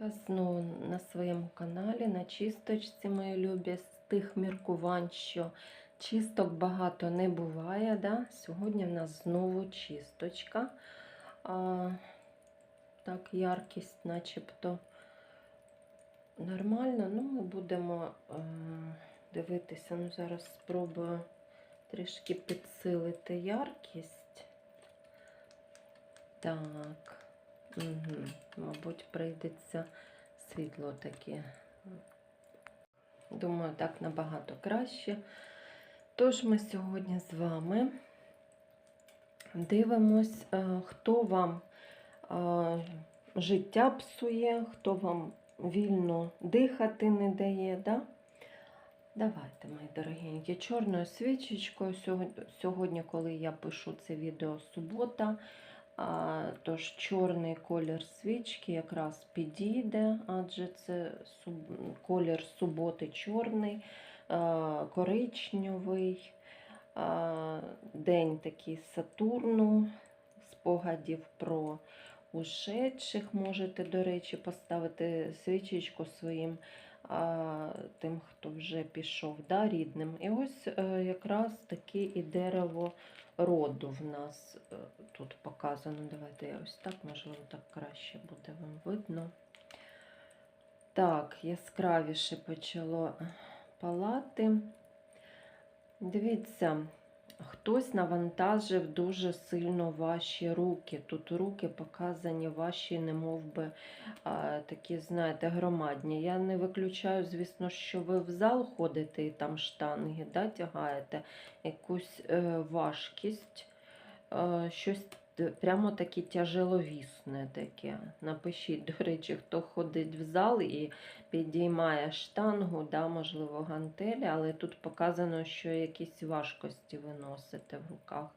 Вас знову на своєму каналі на чисточці, мої любі, з тих міркувань, що чисток багато не буває. Да? Сьогодні в нас знову чисточка. А, так, яркість начебто нормальна. Ну, ми будемо е, дивитися. Ну, зараз спробую трішки підсилити яркість. Так. Угу. Мабуть, прийдеться світло таке. Думаю, так набагато краще. Тож ми сьогодні з вами дивимось, е, хто вам е, життя псує, хто вам вільно дихати не дає. Да? Давайте, мої дорогенькі, чорною свічечкою. Сьогодні, коли я пишу це відео субота, Тож чорний колір свічки якраз підійде, адже це колір суботи чорний, коричневий, день такий Сатурну, спогадів про ушедших. Можете, до речі, поставити свічечку своїм тим, хто вже пішов, да, рідним. І ось е, якраз таке і дерево роду в нас е, тут показано. Давайте я ось так, можливо, так краще буде вам видно. Так, яскравіше почало палати. Дивіться, хтось навантажив дуже сильно ваші руки. Тут руки показані ваші, немов би, а, такі, знаєте, громадні. Я не виключаю, звісно, що ви в зал ходите і там штанги да, тягаєте якусь е, важкість, е, щось прямо таке тяжеловісне таке. Напишіть, до речі, хто ходить в зал і підіймає штангу, да, можливо, гантелі, але тут показано, що якісь важкості ви носите в руках.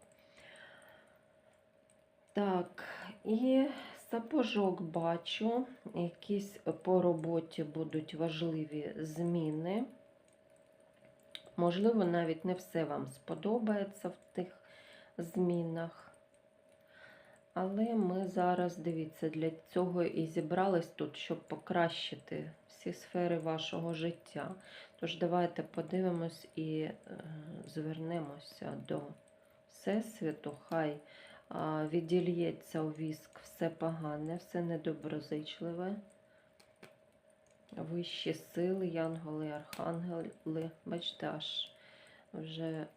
Так, і сапожок бачу, якісь по роботі будуть важливі зміни. Можливо, навіть не все вам сподобається в тих змінах. Але ми зараз, дивіться, для цього і зібрались тут, щоб покращити всі сфери вашого життя. Тож давайте подивимось і е, звернемося до Всесвіту. Хай відільється у віск все погане, все недоброзичливе. Вищі сили, янголи, архангели. Бачите, аж вже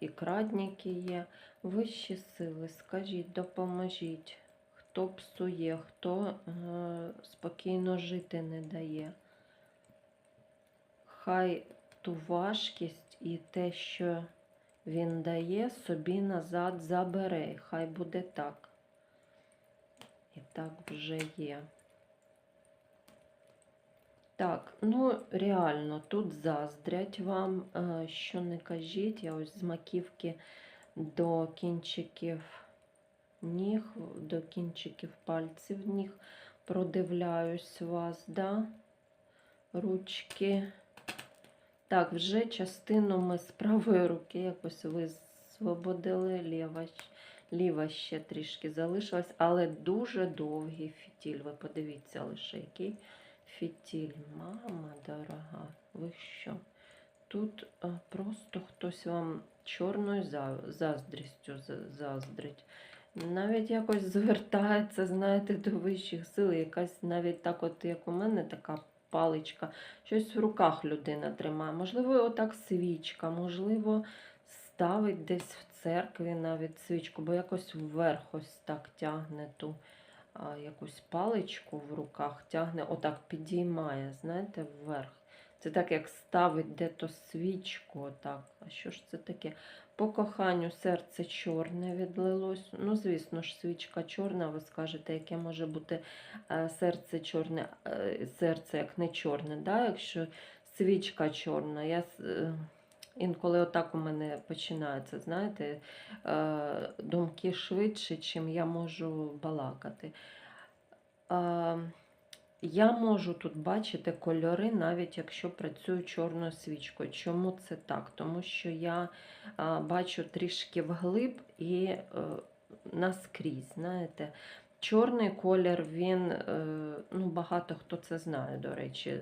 і крадніки є. Вищі сили, скажіть, допоможіть, хто псує, хто е, спокійно жити не дає. Хай ту важкість і те, що він дає, собі назад забере. Хай буде так. І так вже є. Так, ну реально, тут заздрять вам, що не кажіть. Я ось з маківки до кінчиків ніг, до кінчиків пальців ніг продивляюсь вас, да? Ручки. Так, вже частину ми з правої руки якось висвободили, ліва, ліва ще трішки залишилась, але дуже довгий фітіль. Ви подивіться лише який. Фітіль, мама дорога, ви що? Тут а, просто хтось вам чорною за- заздрістю за- заздрить. Навіть якось звертається, знаєте, до вищих сил, якась навіть так, от як у мене, така паличка, щось в руках людина тримає. Можливо, отак свічка, можливо, ставить десь в церкві навіть свічку, бо якось вверх ось так тягне ту якусь паличку в руках тягне, отак підіймає, знаєте, вверх. Це так, як ставить де-то свічку, отак. А що ж це таке? По коханню серце чорне відлилось. Ну, звісно ж, свічка чорна, ви скажете, яке може бути е, серце чорне, е, серце як не чорне, да? якщо свічка чорна. Я е, інколи отак у мене починається, знаєте, е, думки швидше, чим я можу балакати. Е, Я можу тут бачити кольори, навіть якщо працюю чорною свічкою. Чому це так? Тому що я бачу трішки вглиб і е, наскрізь, знаєте. Чорний колір, він, е, ну, багато хто це знає, до речі,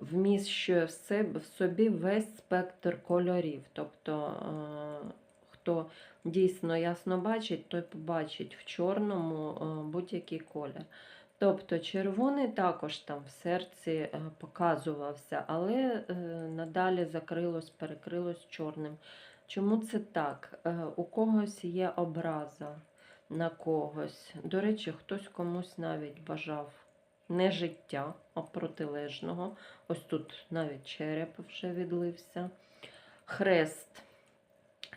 вміщує в, себе, в собі весь спектр кольорів. Тобто, е, хто дійсно ясно бачить, той побачить в чорному е, будь-який колір. Тобто червоний також там в серці е, показувався, але надалі закрилось, перекрилось чорним. Чому це так? У когось є образа на когось. До речі, хтось комусь навіть бажав не життя, а протилежного. Ось тут навіть череп вже відлився. Хрест.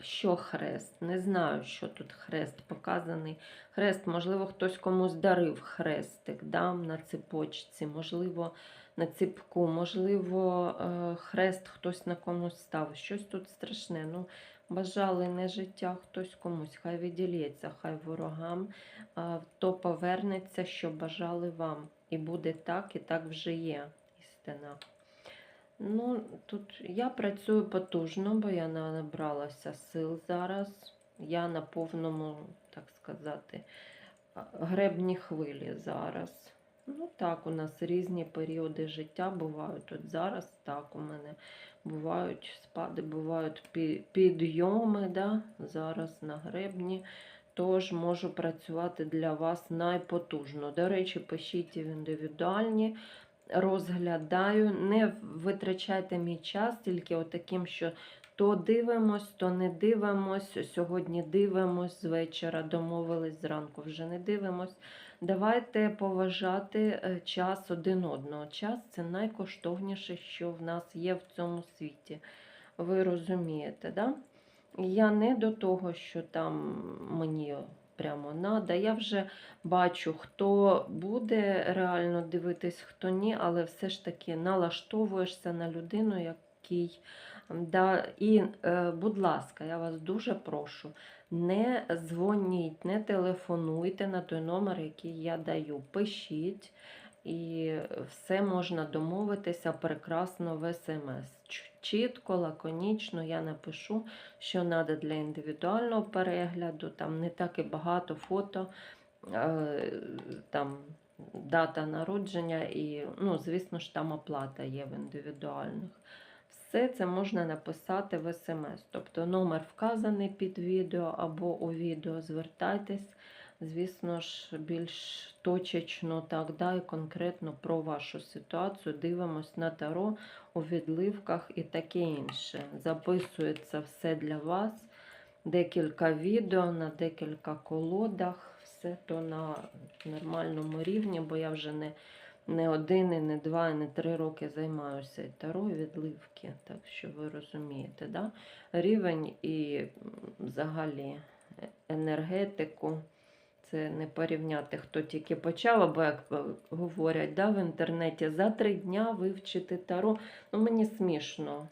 Що хрест? Не знаю, що тут хрест показаний. Хрест, можливо, хтось комусь дарив хрестик да, на цепочці, можливо, на ціпку, можливо, е, хрест хтось на комусь став. Щось тут страшне. Ну, бажали не життя хтось комусь, хай відділється, хай ворогам, то повернеться, що бажали вам. І буде так, і так вже є істина. Ну, тут я працюю потужно, бо я набралася сил зараз. Я на повному, так сказати, гребні хвилі зараз. Ну так, у нас різні періоди життя бувають. От зараз так у мене бувають спади, бувають підйоми, да? зараз на гребні. Тож можу працювати для вас найпотужно. До речі, пишіть в індивідуальні розглядаю. Не витрачайте мій час тільки отаким, що то дивимось, то не дивимось. Сьогодні дивимось з вечора, домовились зранку, вже не дивимось. Давайте поважати е, час один одного. Час це найкоштовніше, що в нас є в цьому світі. Ви розумієте, да? Я не до того, що там мені прямо надо. Я вже бачу, хто буде реально дивитись, хто ні, але все ж таки налаштовуєшся на людину, який. Да, і, е, будь ласка, я вас дуже прошу, не дзвоніть, не телефонуйте на той номер, який я даю. Пишіть, і все можна домовитися прекрасно в смс. Чітко, лаконічно я напишу, що треба для індивідуального перегляду. Там не так і багато фото, е, там дата народження і, ну, звісно ж, там оплата є в індивідуальних. Все це можна написати в смс. Тобто номер вказаний під відео або у відео. Звертайтесь, звісно ж, більш точечно так, і конкретно про вашу ситуацію. Дивимось на таро у відливках і таке інше. Записується все для вас. Декілька відео на декілька колодах. Все то на нормальному рівні, бо я вже не не один, і не два, і не три роки займаюся і таро, відливки. Так що ви розумієте, да? рівень і взагалі е- енергетику. Це не порівняти, хто тільки почав, або як е, говорять да, в інтернеті, за три дня вивчити таро. Ну, мені смішно.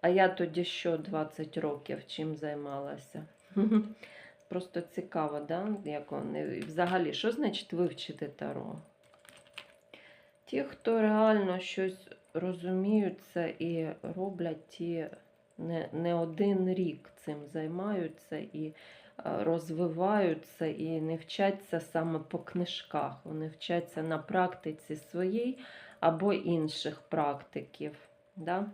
А я тоді що 20 років чим займалася? Просто цікаво, да? як вони. Взагалі, що значить вивчити таро? Ті, хто реально щось розуміються і роблять, ті не, не один рік цим займаються і розвиваються, і не вчаться саме по книжках. Вони вчаться на практиці своїй або інших практиків. Да?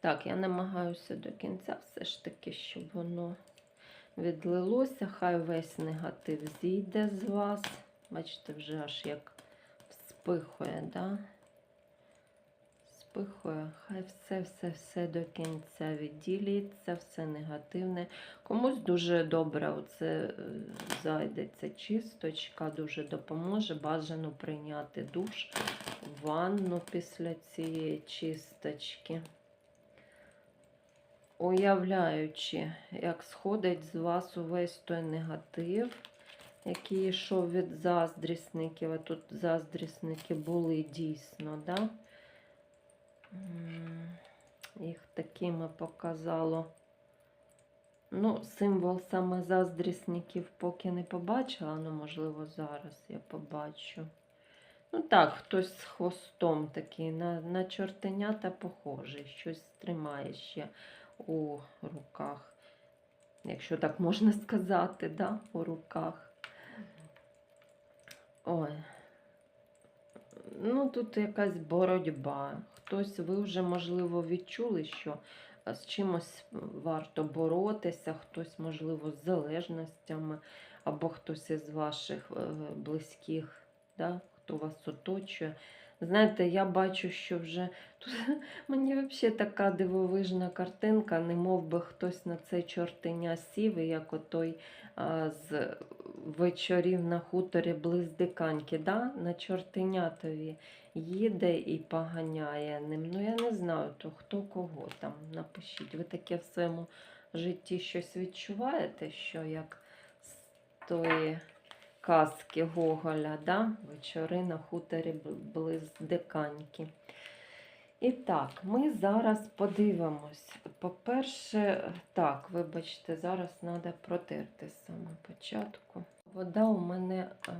Так, я намагаюся до кінця все ж таки, щоб воно відлилося. Хай весь негатив зійде з вас. Бачите, вже аж як спихує, да? Спихує, хай все-все-все до кінця відділиться, все негативне. Комусь дуже добре оце е, зайдеться чисточка, дуже допоможе. Бажано прийняти душ, ванну після цієї чисточки. Уявляючи, як сходить з вас увесь той негатив, який йшов від заздрісників, а тут заздрісники були дійсно, да? Їх такими показало. Ну, символ саме заздрісників поки не побачила, ну, можливо, зараз я побачу. Ну так, хтось з хвостом такий, на, на чортенята похожий, щось тримає ще у руках. Якщо так можна сказати, да, у руках. Ой. Ну, тут якась боротьба. Хтось, ви вже, можливо, відчули, що е, з чимось варто боротися, хтось, можливо, з залежностями, або хтось із ваших е, близьких, да? хто вас оточує. Знаєте, я бачу, що вже тут мені взагалі така дивовижна картинка, не мов би хтось на це чортеня сів, і як отой а, з вечорів на хуторі близ диканьки, да? на чортенятові їде і поганяє ним. Ну, я не знаю, то хто кого там. Напишіть. Ви таке в своєму житті щось відчуваєте, що як з тої казки Гоголя, да? вечори на хуторі бл- близ диканьки. І так, ми зараз подивимось. По-перше, так, вибачте, зараз треба протерти з самого початку. Вода у мене е,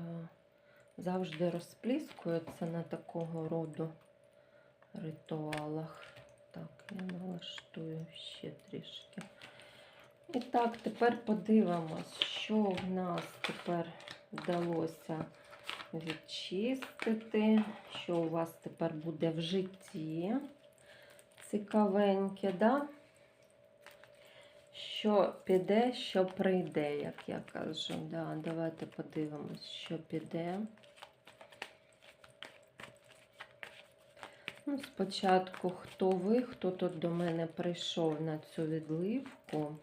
завжди розпліскується на такого роду ритуалах. Так, я налаштую ще трішки. І так, тепер подивимось, що в нас тепер вдалося відчистити, що у вас тепер буде в житті. Цікавеньке, да? Що піде, що прийде, як я кажу. Да, давайте подивимось, що піде. Ну, спочатку, хто ви, хто тут до мене прийшов на цю відливку.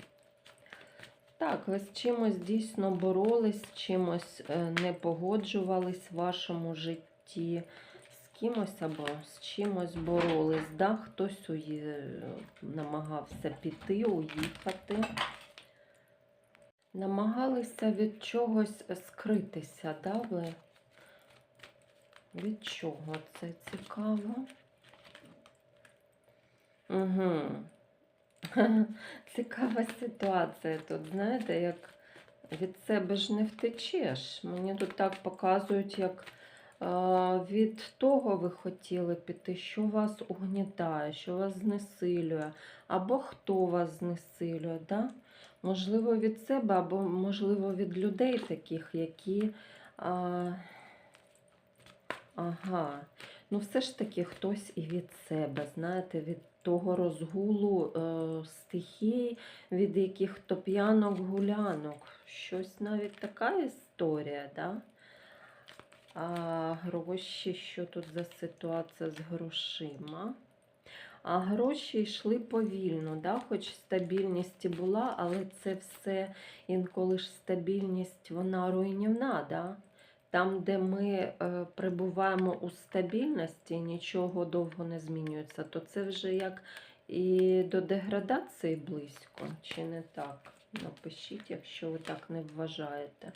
Так, ви з чимось дійсно боролись, з чимось е, не погоджувались в вашому житті, з кимось або з чимось боролись. Да? Хтось уї- намагався піти, уїхати. Намагалися від чогось скритися, да, ви? Від чого це цікаво? Угу. Цікава ситуація тут, знаєте, як від себе ж не втечеш. Мені тут так показують, як від того ви хотіли піти, що вас угнітає, що вас знесилює, або хто вас знесилює. Да? Можливо, від себе, або, можливо, від людей таких, які. А, ага. Ну, все ж таки хтось і від себе, знаєте, від того розгулу е, стихій, від яких то п'янок гулянок. Щось навіть така історія, да? А гроші, що тут за ситуація з грошима? А гроші йшли повільно, да? хоч стабільність і була, але це все інколи ж стабільність, вона руйнівна. Да? Там, де ми е, перебуваємо у стабільності, нічого довго не змінюється, то це вже як і до деградації близько, чи не так? Напишіть, якщо ви так не вважаєте.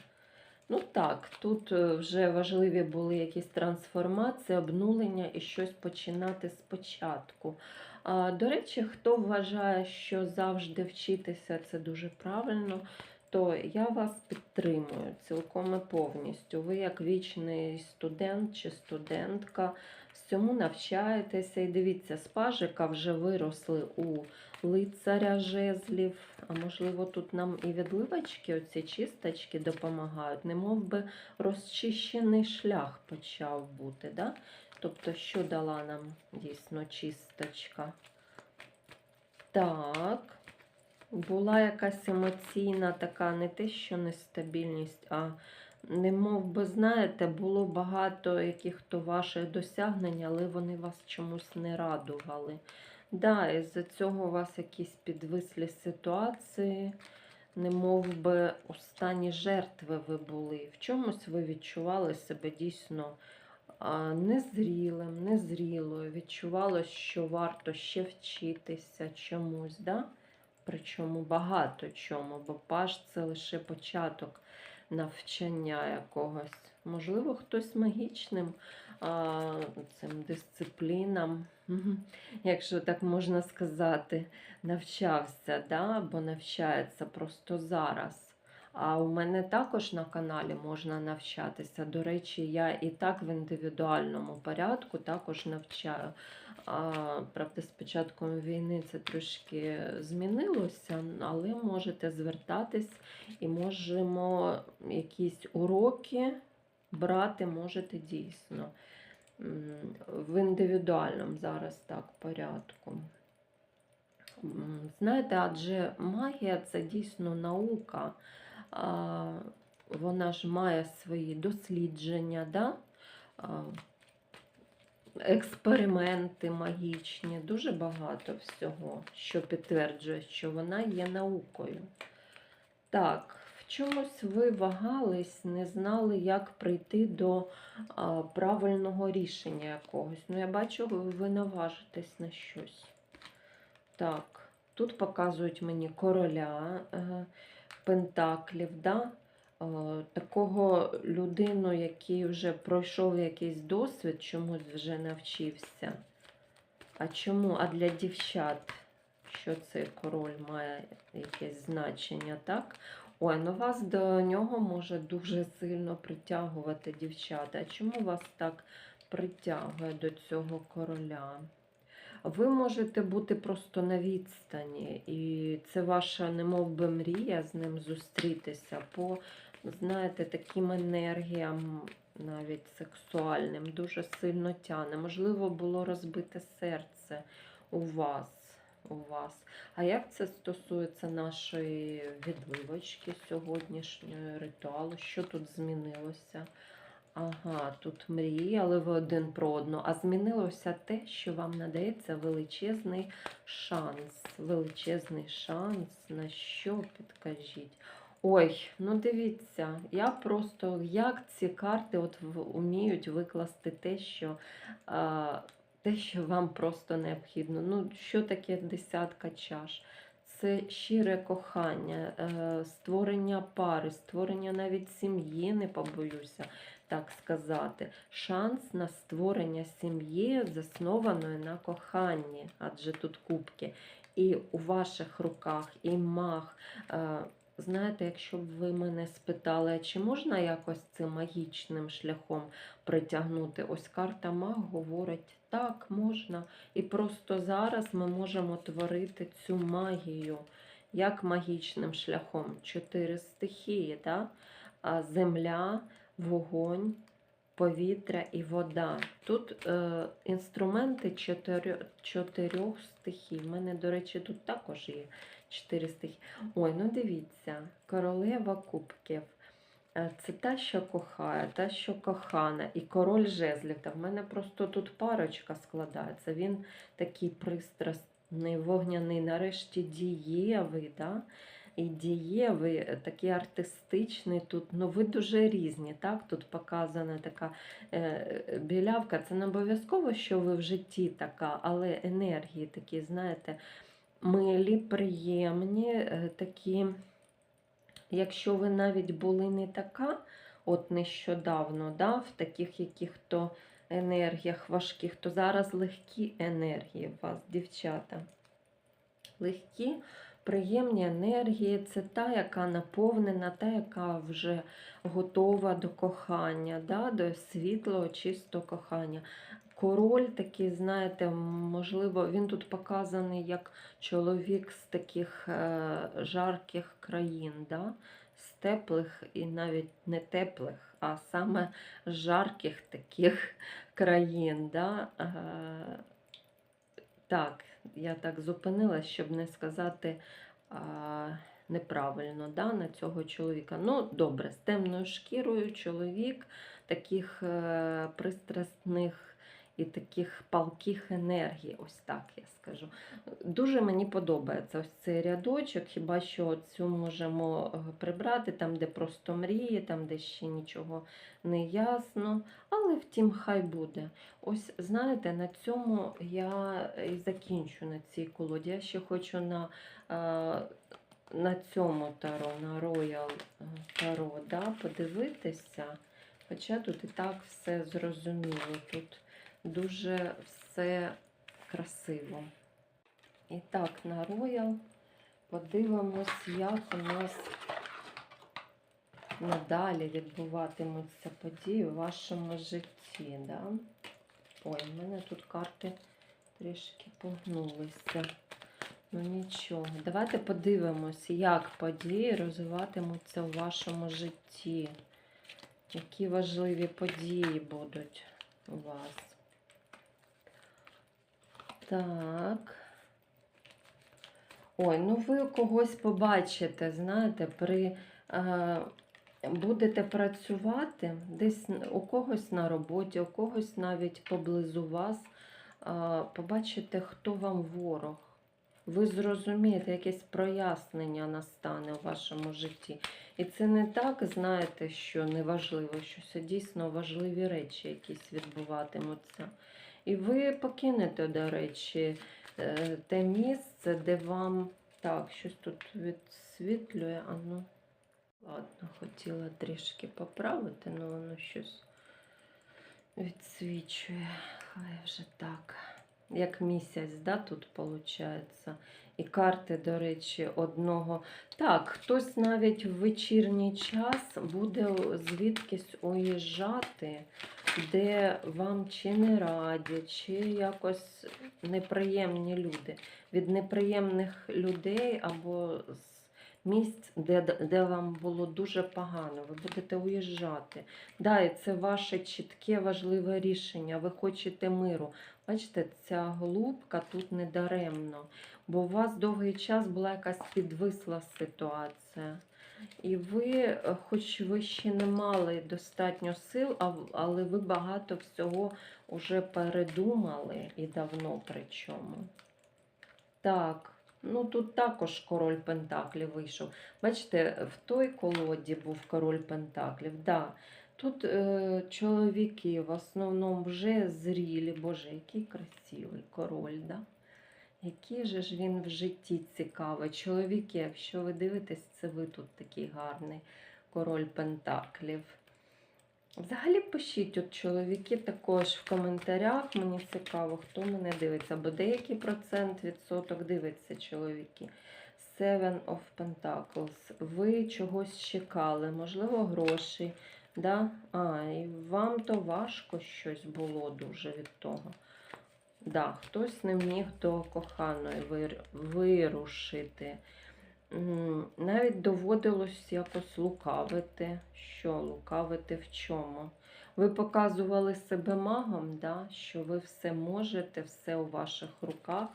Ну так, тут е, вже важливі були якісь трансформації, обнулення і щось починати спочатку. До речі, хто вважає, що завжди вчитися це дуже правильно, то я вас підтримую цілком і повністю. Ви, як вічний студент чи студентка, всьому навчаєтеся. І дивіться, з пажика вже виросли у лицаря жезлів. А можливо, тут нам і відливочки, оці чисточки допомагають. Не мов би розчищений шлях почав бути. Да? Тобто, що дала нам дійсно чисточка? Так. Була якась емоційна така, не те, що нестабільність, а не мов би, знаєте, було багато яких-то ваших досягнень, але вони вас чомусь не радували. Да, із-за цього у вас якісь підвислі ситуації, не мов би у жертви ви були. В чомусь ви відчували себе дійсно незрілим, незрілою. Відчувало, що варто ще вчитися чомусь. Да? Причому багато чому, бо паш це лише початок навчання якогось. Можливо, хтось магічним а, цим дисциплінам, якщо так можна сказати, навчався, да? бо навчається просто зараз. А у мене також на каналі можна навчатися. До речі, я і так в індивідуальному порядку також навчаю. Правда, з початком війни це трошки змінилося, але можете звертатись і можемо якісь уроки брати можете дійсно в індивідуальному зараз так порядку. Знаєте, адже магія це дійсно наука. Вона ж має свої дослідження, да? Експерименти магічні, дуже багато всього, що підтверджує, що вона є наукою. Так, в чомусь ви вагались, не знали, як прийти до а, правильного рішення якогось. Ну, я бачу, ви наважитесь на щось. Так, тут показують мені короля е, Пентаклів, да? Е, такого людину, який вже пройшов якийсь досвід, чомусь вже навчився. А чому? А для дівчат, що цей король має якесь значення, так? Ой, ну вас до нього може дуже сильно притягувати дівчата. А чому вас так притягує до цього короля? Ви можете бути просто на відстані, і це ваша немов би мрія з ним зустрітися по, знаєте, таким енергіям, навіть сексуальним, дуже сильно тяне. Можливо, було розбите серце у вас. У вас. А як це стосується нашої відливочки сьогоднішнього ритуалу? Що тут змінилося? Ага, тут мріяли ви один про одну, а змінилося те, що вам надається величезний шанс. Величезний шанс на що підкажіть? Ой, ну дивіться, я просто як ці карти от вміють викласти те, що, а, те, що вам просто необхідно. Ну, що таке десятка чаш? Це щире кохання, е, створення пари, створення навіть сім'ї, не побоюся так сказати, шанс на створення сім'ї, заснованої на коханні, адже тут кубки. І у ваших руках, і маг. Знаєте, якщо б ви мене спитали, чи можна якось цим магічним шляхом притягнути? Ось карта маг говорить, так, можна. І просто зараз ми можемо творити цю магію. Як магічним шляхом? Чотири стихії, да? Земля, вогонь, повітря і вода. Тут е, інструменти чотирьох, чотирьох стихій. У мене, до речі, тут також є чотири стихії. Ой, ну дивіться, королева кубків. Е, Це та, що кохає, та, що кохана, і король жезлів. Та в мене просто тут парочка складається. Він такий пристрасний, вогняний, нарешті дієвий. Да? І дієвий, е, такий артистичний тут. Ну, ви дуже різні. так? Тут показана така е, білявка. Це не обов'язково, що ви в житті така, але енергії такі, знаєте, милі, приємні, е, такі. Якщо ви навіть були не така, от нещодавно, да, в таких яких-то енергіях важких, то зараз легкі енергії у вас, дівчата. Легкі, приємні енергії це та, яка наповнена, та, яка вже готова до кохання, да, до світлого, чистого кохання. Король такий, знаєте, можливо, він тут показаний як чоловік з таких е, жарких країн, да? з теплих і навіть не теплих, а саме жарких таких країн. Да? Е, так, я так зупинилась, щоб не сказати а, неправильно да, на цього чоловіка. Ну, добре, з темною шкірою чоловік таких е, пристрасних і таких палких енергій, ось так я скажу. Дуже мені подобається ось цей рядочок, хіба що цю можемо е, прибрати, там, де просто мрії, там, де ще нічого не ясно. Але втім, хай буде. Ось знаєте, на цьому я і закінчу на цій колоді. Я ще хочу на, е, на цьому таро, на Royal е, Таро, да, подивитися. Хоча тут і так все зрозуміло. Тут дуже все красиво. І так, на Royal подивимось, як у нас надалі відбуватимуться події у вашому житті. Да? Ой, в мене тут карти трішки погнулися. Ну нічого. Давайте подивимось, як події розвиватимуться у вашому житті. Які важливі події будуть у вас. Так. Ой, ну ви когось побачите, знаєте, при е, будете працювати десь у когось на роботі, у когось навіть поблизу вас. Е, побачите, хто вам ворог. Ви зрозумієте, якесь прояснення настане у вашому житті. І це не так, знаєте, що неважливо, що це дійсно важливі речі якісь відбуватимуться. І ви покинете, до речі, е, те місце, де вам так, щось тут відсвітлює. А ну, ладно, хотіла трішки поправити, але воно щось відсвічує. Хай вже так. Як місяць, да, тут виходить. І карти, до речі, одного. Так, хтось навіть в вечірній час буде звідкись уїжджати, де вам чи не раді, чи якось неприємні люди. Від неприємних людей або з місць, де, де вам було дуже погано, ви будете уїжджати. Да, і це ваше чітке важливе рішення. Ви хочете миру. Бачите, ця голубка тут не даремно, бо у вас довгий час була якась підвисла ситуація. І ви, е, хоч ви ще не мали достатньо сил, але ви багато всього вже передумали і давно причому. Так, ну тут також король Пентаклів вийшов. Бачите, в той колоді був король Пентаклів. Да. Тут е, чоловіки в основному вже зрілі. Боже, який красивий король, да? Який же ж він в житті цікавий. Чоловіки, якщо ви дивитесь, це ви тут такий гарний король Пентаклів. Взагалі пишіть от чоловіки також в коментарях. Мені цікаво, хто мене дивиться, бо деякий процент відсоток дивиться чоловіки. Seven of Pentacles. Ви чогось чекали, можливо, грошей. Да? А, і вам то важко щось було дуже від того. Да, хтось не міг до коханої вирушити. Навіть доводилось якось лукавити. Що лукавити в чому? Ви показували себе магом, да? що ви все можете, все у ваших руках,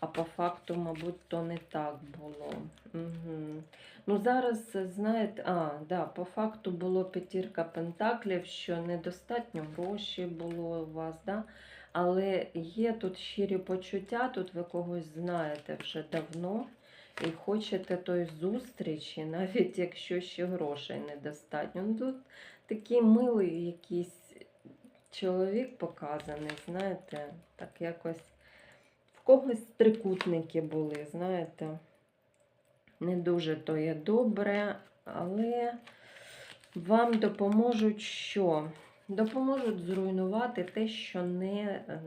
а по факту, мабуть, то не так було. Угу. Ну, зараз, знаєте, а, да, по факту було п'ятірка пентаклів, що недостатньо грошей було у вас, да? Але є тут щирі почуття, тут ви когось знаєте вже давно і хочете той зустрічі, навіть якщо ще грошей недостатньо. Ну, тут такий милий якийсь чоловік показаний, знаєте, так якось в когось трикутники були, знаєте. Не дуже то є добре, але вам допоможуть що? Допоможуть зруйнувати те, що не, е,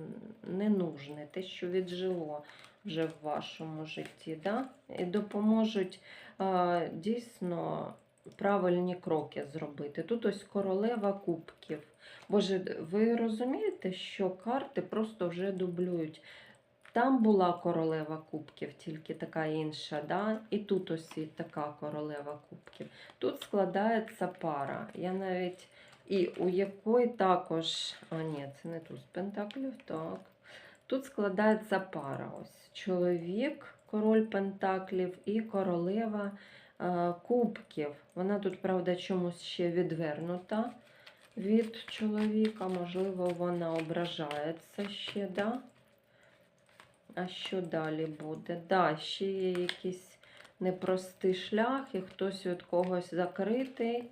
не нужне, те, що віджило вже в вашому житті. Да? І допоможуть а, дійсно правильні кроки зробити. Тут ось королева кубків. Боже, ви розумієте, що карти просто вже дублюють. Там була королева кубків, тільки така інша, да? і тут ось і така королева кубків. Тут складається пара. Я навіть і у якої також. А, ні, це не туз пентаклів, так. Тут складається пара. Ось чоловік, король пентаклів і королева е, кубків. Вона тут, правда, чомусь ще відвернута від чоловіка. Можливо, вона ображається ще, да? А що далі буде? Да, ще є якийсь непростий шлях, і хтось від когось закритий.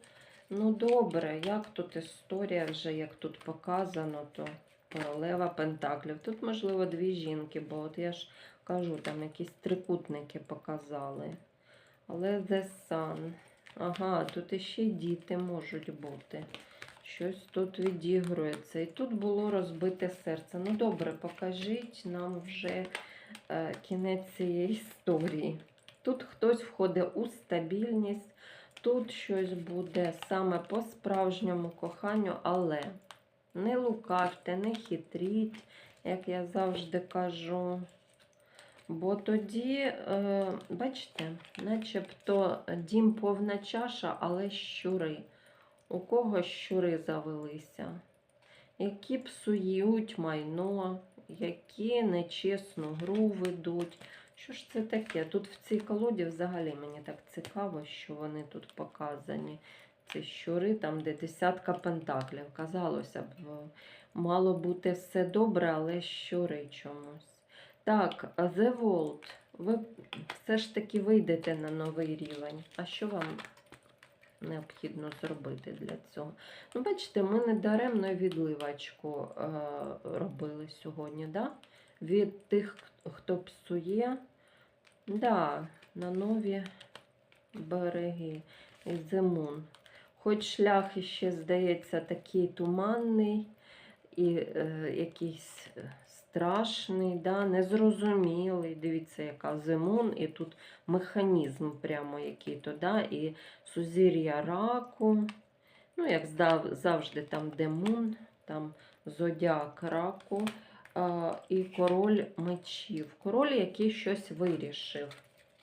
Ну, добре, як тут історія вже, як тут показано, то королева Пентаклів. Тут, можливо, дві жінки, бо от я ж кажу, там якісь трикутники показали. Але The Sun. Ага, тут іще діти можуть бути. Щось тут відігрується. І тут було розбите серце. Ну, добре, покажіть нам вже е, кінець цієї історії. Тут хтось входить у стабільність, тут щось буде саме по справжньому коханню, але не лукавте, не хитріть, як я завжди кажу. Бо тоді, е, бачите, начебто дім повна чаша, але щури. у кого щури завелися, які псують майно, які нечесну гру ведуть. Що ж це таке? Тут в цій колоді взагалі мені так цікаво, що вони тут показані. Ці щури, там, де десятка пентаклів. Казалося б, мало бути все добре, але щури чомусь. Так, The Vault. Ви все ж таки вийдете на новий рівень. А що вам необхідно зробити для цього? Ну, бачите, ми не даремно відливачку е, робили сьогодні, да? Від тих, хто псує. Да, на нові береги і зимун. Хоч шлях іще, здається, такий туманний і е, якийсь е, страшний, да, незрозумілий. Дивіться, яка зимун, і тут механізм прямо який-то, да, і сузір'я раку. Ну, як завжди, там демон, там зодіак раку і король мечів. Король, який щось вирішив.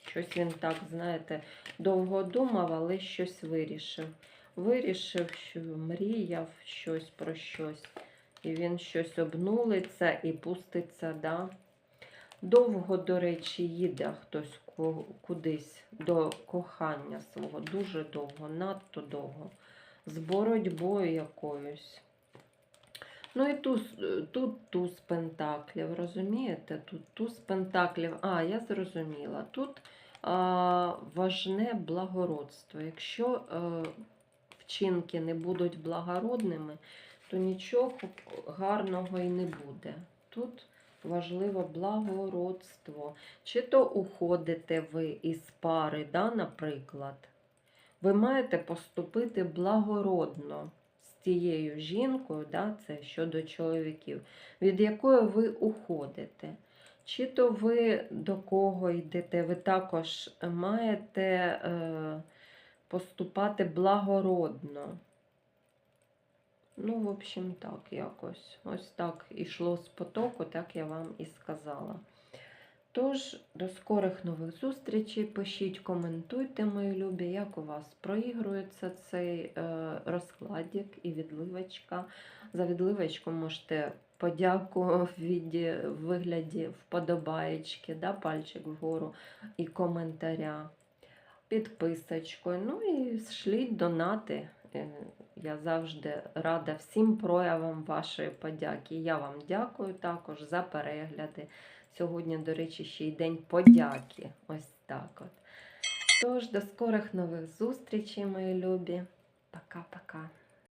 Щось він так, знаєте, довго думав, але щось вирішив. Вирішив, що мріяв щось про щось. І він щось обнулиться і пуститься, да. Довго, до речі, їде хтось кудись до кохання свого. Дуже довго, надто довго. З боротьбою якоюсь. Ну і туз, тут туз пентаклів, розумієте? Тут туз пентаклів. А, я зрозуміла. Тут а, важне благородство. Якщо е, вчинки не будуть благородними, то нічого гарного і не буде. Тут важливо благородство. Чи то уходите ви із пари, да, наприклад, ви маєте поступити благородно тією жінкою, да, це щодо чоловіків, від якої ви уходите. Чи то ви до кого йдете, ви також маєте е, поступати благородно. Ну, в общем, так якось. Ось так ішло з потоку, так я вам і сказала. Тож, до скорих нових зустрічей. Пишіть, коментуйте, мої любі, як у вас проігрується цей е, розкладик і відливочка. За відливочку можете подяку в, віді, вигляді вподобаєчки, да, пальчик вгору і коментаря, підписочкою. Ну і шліть донати. Е, Я завжди рада всім проявам вашої подяки. Я вам дякую також за перегляди. Сьогодні, до речі, ще й день подяки. Ось так от. Тож, до скорих нових зустрічей, мої любі. Пока-пока.